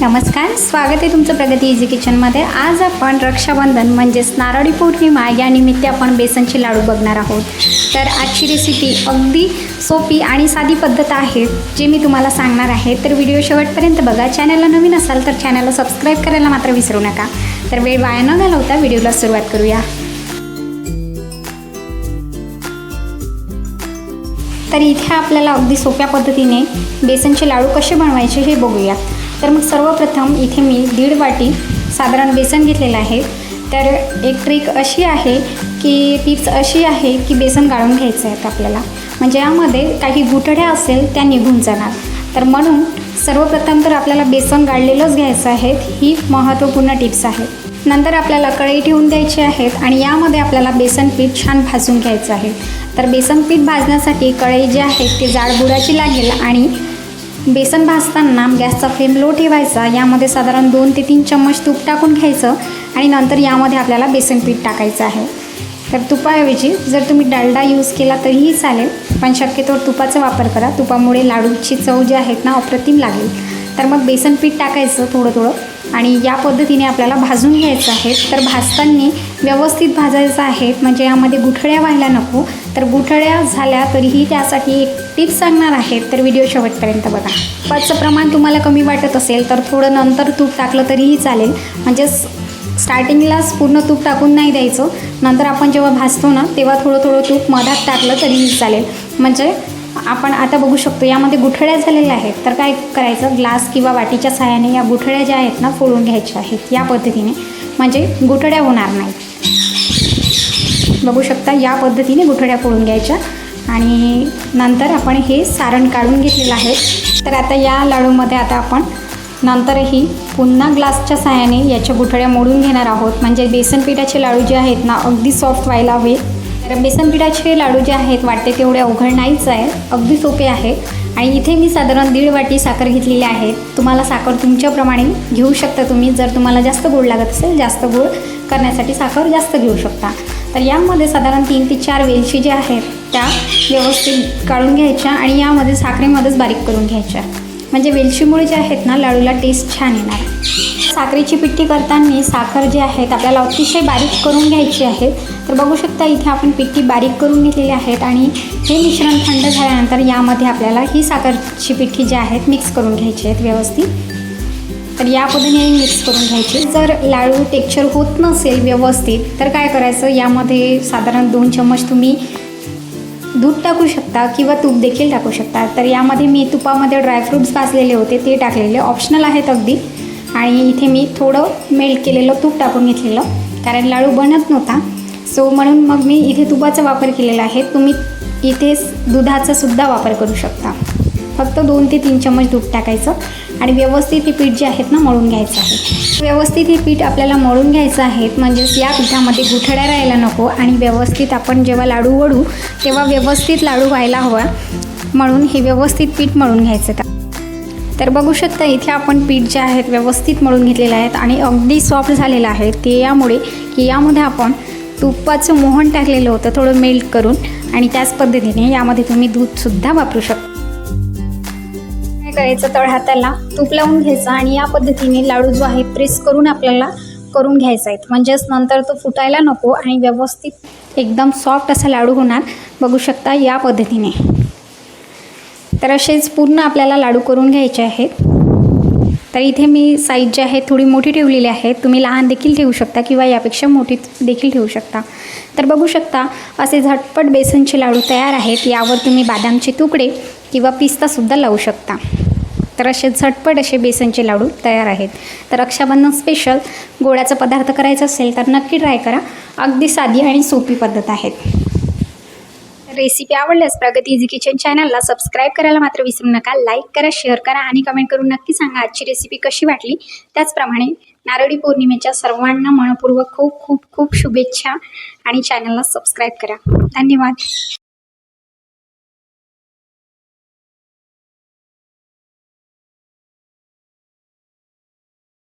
नमस्कार स्वागत आहे तुमचं प्रगती इझी किचनमध्ये आज आपण रक्षाबंधन म्हणजेच नारळी पौर्णिमा या निमित्त आपण बेसनचे लाडू बघणार आहोत. तर आजची रेसिपी अगदी सोपी आणि साधी पद्धत आहे जी मी तुम्हाला सांगणार आहे. तर व्हिडिओ शेवटपर्यंत बघा. चॅनलला नवीन असाल तर चॅनलला सबस्क्राईब करायला मात्र विसरू नका. तर वेळ वाया न घालवता व्हिडिओला सुरुवात करूया. तर इथे आपल्याला अगदी सोप्या पद्धतीने बेसनचे लाडू कसे बनवायचे हे बघूया. तर मग सर्वप्रथम इथे मी दीड वाटी साधारण बेसन घेतलेलं आहे. तर एक ट्रिक अशी आहे की टिप्स अशी आहे की बेसन गाळून घ्यायचं आहे आपल्याला. म्हणजे यामध्ये काही गुठड्या असेल त्या निघून जाणार. तर म्हणून सर्वप्रथम तर आपल्याला बेसन गाळलेलंच घ्यायचं आहे. ही महत्त्वपूर्ण टिप्स आहे नंतर आपल्याला कढई ठेवून द्यायची आहेत आणि यामध्ये आपल्याला बेसन पीठ छान भाजून घ्यायचं आहे. तर बेसन पीठ भाजण्यासाठी कढई जी आहे ती जाडबुडाची लागेल आणि बेसन भाजताना गॅसचा फ्लेम लो ठेवायचा. यामध्ये साधारण दोन ते तीन चम्मच तूप टाकून घ्यायचं आणि नंतर यामध्ये आपल्याला बेसन पीठ टाकायचं आहे. तर तुपाऐवजी जर तुम्ही डालडा यूज केला तरीही चालेल पण शक्यतोवर तुपाचा वापर करा. तुपामुळे लाडूची चव जी आहेत ना अप्रतिम लागेल. तर मग बेसन पीठ टाकायचं थोडं थोडं आणि या पद्धतीने आपल्याला भाजून घ्यायचं आहे. तर भाजताना व्यवस्थित भाजायचं आहे. म्हणजे यामध्ये गुठळ्या व्हायला नको. तर गुठळ्या झाल्या तरीही त्यासाठी एक टिप सांगणार आहेत तर व्हिडिओ शेवटपर्यंत बघा. पाचचं प्रमाण तुम्हाला कमी वाटत असेल तर थोडं नंतर तूप टाकलं तरीही चालेल. म्हणजे स्टार्टिंगलाच पूर्ण तूप टाकून नाही द्यायचं. नंतर आपण जेव्हा भाजतो ना तेव्हा थोडं थोडं तूप मधात टाकलं तरीही चालेल. म्हणजे आपण आता बघू शकतो यामध्ये गुठळ्या झालेल्या आहेत. तर काय करायचं? ग्लास किंवा वाटीच्या सहाय्याने या गुठळ्या ज्या आहेत ना फोडून घ्यायच्या आहेत. या पद्धतीने. म्हणजे गुठड्या होणार नाही. बघू शकता या पद्धतीने गुठड्या फोडून घ्यायच्या. आणि नंतर आपण हे सारण काढून घेतलेलं आहे. तर आता या लाडूमध्ये आता आपण नंतरही पुन्हा ग्लासच्या साहाय्याने याच्या गुठड्या मोडून घेणार आहोत. म्हणजे बेसन पिठाचे लाडू जे आहेत ना अगदी सॉफ्ट व्हायला हवे. तर बेसन पिठाचे लाडू जे आहेत वाटते तेवढे अवघड नाहीच आहे. अगदी सोपे आहे. आणि इथे मी साधारण दीड वाटी साखर घेतलेली आहे. तुम्हाला साखर तुमच्याप्रमाणे घेऊ शकता तुम्ही. जर तुम्हाला जास्त गोड लागत असेल जास्त गोड करण्यासाठी साखर जास्त घेऊ शकता. तर यामध्ये साधारण तीन ते चार वेलची ज्या आहेत त्या व्यवस्थित काढून घ्यायच्या आणि यामध्ये साखरेमध्येच बारीक करून घ्यायच्या. म्हणजे वेलचीमुळे जे आहेत ना लाडूला टेस्ट छान येणार. साखरेची पिठी करताना साखर जी आहेत आपल्याला अतिशय बारीक करून घ्यायची आहे. तर बघू शकता इथे आपण पिठी बारीक करून घेतलेली आहेत आणि हे मिश्रण थंड झाल्यानंतर यामध्ये आपल्याला ही साखरची पिठी जी आहेत मिक्स करून घ्यायची आहेत व्यवस्थित. तर या पद्धतीने मिक्स करून घ्यायची. जर लाडू टेक्स्चर होत नसेल व्यवस्थित तर काय करायचं? यामध्ये साधारण दोन चम्मच तुम्ही दूध टाकू शकता किंवा तूप देखील टाकू शकता. तर यामध्ये मी तुपामध्ये ड्रायफ्रूट्स भाजलेले होते ते टाकलेले. ऑप्शनल आहेत अगदी. आणि इथे मी थोडं मेल्ट केलेलं तूप टाकून घेतलेलं कारण लाडू बनत नव्हता. सो म्हणून मग मी इथे तुपाचा वापर केलेला आहे. तुम्ही इथे दुधाचा सुद्धा वापर करू शकता. फक्त दोन ते तीन चम्मच दूध टाकायचं. आणि व्यवस्थित हे पीठ जे आहेत ना मळून घ्यायचं आहे. व्यवस्थित हे पीठ आपल्याला मळून घ्यायचं आहे म्हणजेच या पिठामध्ये गुठड्या राहायला नको आणि व्यवस्थित आपण जेव्हा लाडू वळू तेव्हा व्यवस्थित लाडू व्हायला हवा. म्हणून हे व्यवस्थित पीठ मळून घ्यायचं तर बघू शकता इथे आपण पीठ जे आहेत व्यवस्थित मळून घेतलेले आहेत आणि अगदी सॉफ्ट झालेलं आहे. ते यामुळे की यामध्ये आपण तुपाचं मोहन टाकलेलं होतं थोडं मेल्ट करून आणि त्याच पद्धतीने यामध्ये तुम्ही दूधसुद्धा वापरू शकता. तळ्याचा करायचं तळ हाताला तूप लावून घ्यायचं आणि या पद्धतीने लाडू जो आहे प्रेस करून आपल्याला करून घ्यायचा आहे. म्हणजेच नंतर तो फुटायला नको आणि व्यवस्थित एकदम सॉफ्ट असा लाडू होणार. बघू शकता या पद्धतीने. तर असेच पूर्ण आपल्याला लाडू करून घ्यायचे आहेत. तर इथे मी साईज जी आहे थोडी मोठी ठेवलेली आहे. तुम्ही लहान देखील ठेवू शकता किंवा यापेक्षा मोठी देखील ठेवू शकता. तर बघू शकता असे झटपट बेसनचे लाडू तयार आहेत. यावर तुम्ही बदामचे तुकडे किंवा पिस्तासुद्धा लावू शकता. तर असे झटपट असे बेसनचे लाडू तयार आहेत. तर रक्षाबंधन स्पेशल गोळ्याचा पदार्थ करायचा असेल तर नक्की ट्राय करा. अगदी साधी आणि सोपी पद्धत आहेत रेसिपी आवडल्यास प्रगती इझी किचन चॅनलला सबस्क्राईब करायला मात्र विसरू नका. लाईक करा शेअर करा आणि कमेंट करून नक्की सांगा आजची रेसिपी कशी वाटली. त्याचप्रमाणे नारळी पौर्णिमेच्या सर्वांना मनपूर्वक खूप खूप खूप शुभेच्छा आणि चॅनलला सबस्क्राईब करा. धन्यवाद.